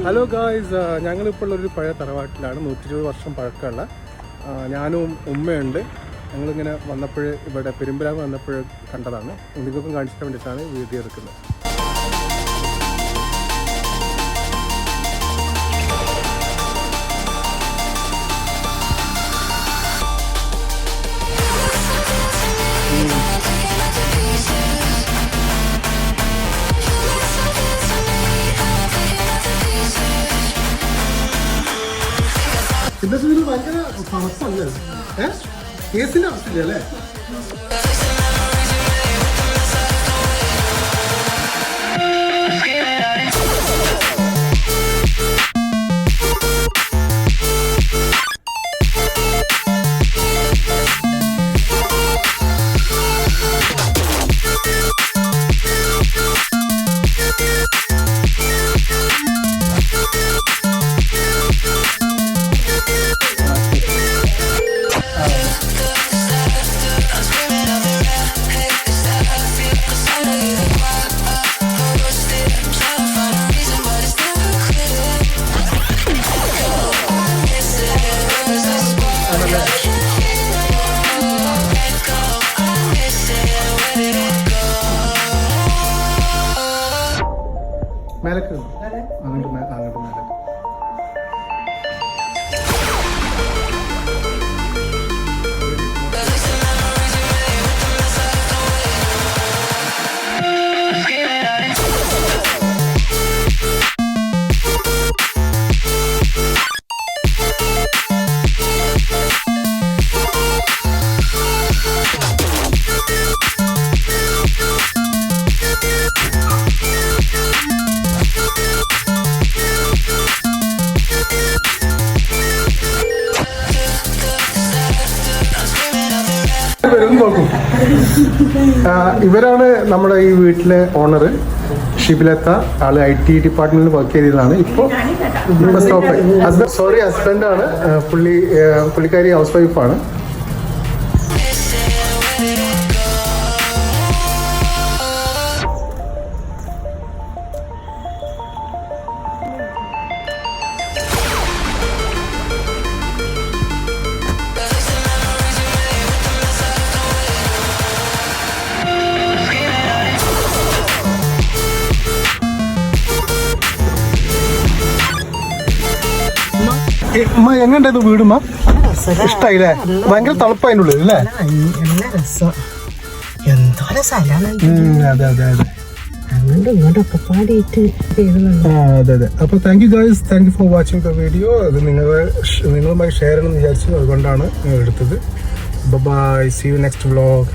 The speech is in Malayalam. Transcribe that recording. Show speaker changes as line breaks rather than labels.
ഹലോ ഗായ്സ് ഞങ്ങളിപ്പോൾ ഉള്ളൊരു പഴയ തറവാട്ടിലാണ്. നൂറ്റി ഇരുപത് വർഷം പഴക്കമുള്ള. ഞാനും ഉമ്മയുണ്ട്. ഞങ്ങളിങ്ങനെ വന്നപ്പോൾ ഇവിടെ പെരുമ്പലാവ് വന്നപ്പോൾ കണ്ടതാണ്. നിങ്ങൾക്കും കാണിച്ചിട്ട് വേണ്ടിയിട്ടാണ് വീഡിയോ എടുക്കുന്നത്. ഇതിന് ഭയങ്കര കേസിന്റെ അവസ്ഥയില്ല അല്ലേ? മേലക്ക് അങ്ങോട്ട് അങ്ങോട്ട് മേലെ ഇവരാണ് നമ്മുടെ ഈ വീട്ടിലെ ഓണർ ഷിബിലത്ത. ആൾ ഐ ടി ഡിപ്പാർട്ട്മെന്റിൽ വർക്ക് ചെയ്തതാണ് ഇപ്പോൾ സ്റ്റോപ്പ് ഹസ്ബൻഡ് സോറി ഹസ്ബൻഡാണ് പുള്ളി പുള്ളിക്കാരി ഹൗസ് വൈഫാണ് ഉമ്മ എങ്ങനെയുണ്ടായിരുന്നു വീടുമ്മ ഇഷ്ടായില്ലേ? ഭയങ്കര തണുപ്പതിനുള്ളിൽ അല്ലേ?
എന്തോരം സ്ഥലമാണ്
അതെ അതെ അതെ.
അങ്ങോട്ടും ഇങ്ങോട്ടൊക്കെ പാടിയിട്ട്
അതെ അതെ. അപ്പോൾ thank you guys thank you for watching the video അത് നിങ്ങൾ നിങ്ങളുമായി ഷെയർ ചെയ്യണമെന്ന് വിചാരിച്ചു അതുകൊണ്ടാണ് എടുത്തത്. Bye see you next vlog